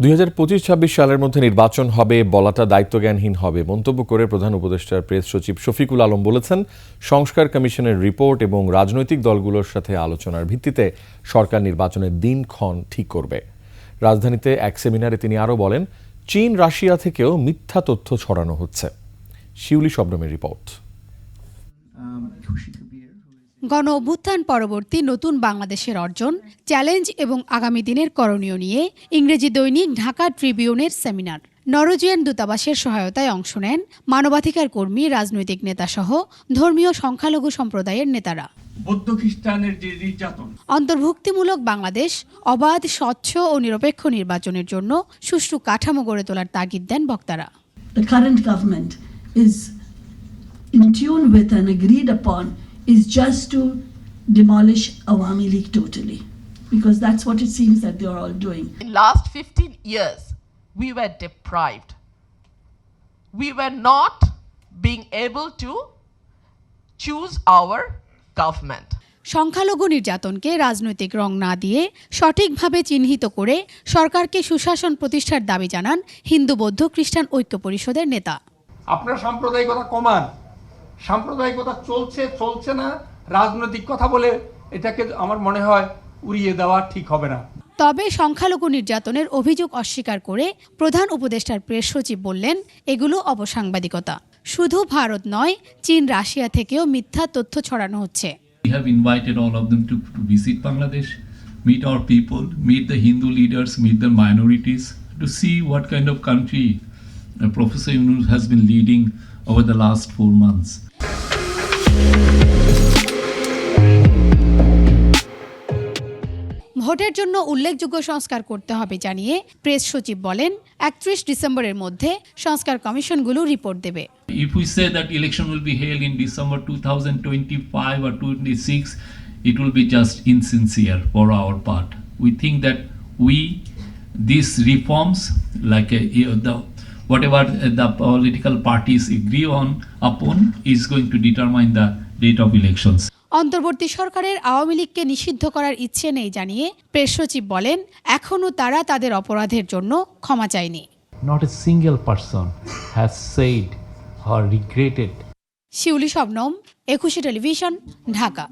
দুই হাজার পঁচিশ ছাব্বিশ সালের মধ্যে নির্বাচন হবে, বলাটা দায়িত্বজ্ঞানহীন হবে, মন্তব্য করে প্রধান উপদেষ্টার প্রেস সচিব শফিকুল আলম বলেছেন, সংস্কার কমিশনের রিপোর্ট এবং রাজনৈতিক দলগুলোর সাথে আলোচনার ভিত্তিতে সরকার নির্বাচনের দিনক্ষণ ঠিক করবে। রাজধানীতে এক সেমিনারে তিনি আরও বলেন, চীন রাশিয়া থেকেও মিথ্যা তথ্য ছড়ানো হচ্ছে। শিউলি শবনমের রিপোর্ট। গণ অভ্যুত্থান পরবর্তী নতুন বাংলাদেশের অর্জন চ্যালেঞ্জ এবং আগামী দিনের করণীয় নিয়ে ইংরেজি দৈনিক ঢাকা ট্রিবিউনের সেমিনার। নরওয়েজিয়ান দূতাবাসের সহায়তায় অংশ নেন মানবাধিকার কর্মী রাজনৈতিক নেতাসহ ধর্মীয় সংখ্যালঘু সম্প্রদায়ের নেতারা। বৌদ্ধ খ্রিস্টানের যে নির্যাতন। অন্তর্ভুক্তিমূলক বাংলাদেশ অবাধ স্বচ্ছ ও নিরপেক্ষ নির্বাচনের জন্য সুষ্ঠু কাঠামো গড়ে তোলার তাগিদ দেন বক্তারা। The current government is in tune with and agreed upon is just to demolish Awami League totally. Because that's what it seems that they're all doing. In last 15 years, we were deprived. We were not being able to choose our government. সংখ্যালঘু নির্যাতনকে রাজনৈতিক রং না দিয়ে সঠিকভাবে চিহ্নিত করে সরকারকে সুশাসন প্রতিষ্ঠার দাবি জানান হিন্দু বৌদ্ধ খ্রিস্টান ঐক্য পরিষদের নেতা আপনার সাম্প্রদায়িকতা কমান সাম্প্রদায়িকতা চলছে চলছে না রাজনৈতিক কথা বলে এটাকে আমার মনে হয় উড়িয়ে দেওয়া ঠিক হবে না তবে সংখ্যালঘু নির্যাতনের অভিযোগ অস্বীকার করে প্রধান উপদেষ্টার প্রেস সচিব বললেন এগুলো অবসাংবাদিকতা শুধু ভারত নয় চীন রাশিয়া থেকেও মিথ্যা তথ্য ছড়ানো হচ্ছে We have invited all of them to, to visit Bangladesh, meet our people, meet the Hindu leaders, meet the minorities, to see what kind of country uh, Professor Yunus has been leading over the last four months. ভোটের জন্য উল্লেখযোগ্য সংস্কার করতে হবে জানিয়ে press সচিব বলেন, একত্রিশ ডিসেম্বরের মধ্যে সংস্কার কমিশনগুলো রিপোর্ট দেবে। If we say that election will be held in December two thousand twenty five or twenty six it will be just insincere for our part we think that we this reforms like the whatever uh, the political parties agree on upon, is going to determine the date of elections. অন্তর্বর্তী সরকারের আওয়ামী লীগকে নিষিদ্ধ করার ইচ্ছে নেই জানিয়ে press সচিব বলেন এখনও তারা তাদের অপরাধের জন্য ক্ষমা চায়নি not a single person has said or regretted শিউলি শবনম একুশে টেলিভিশন ঢাকা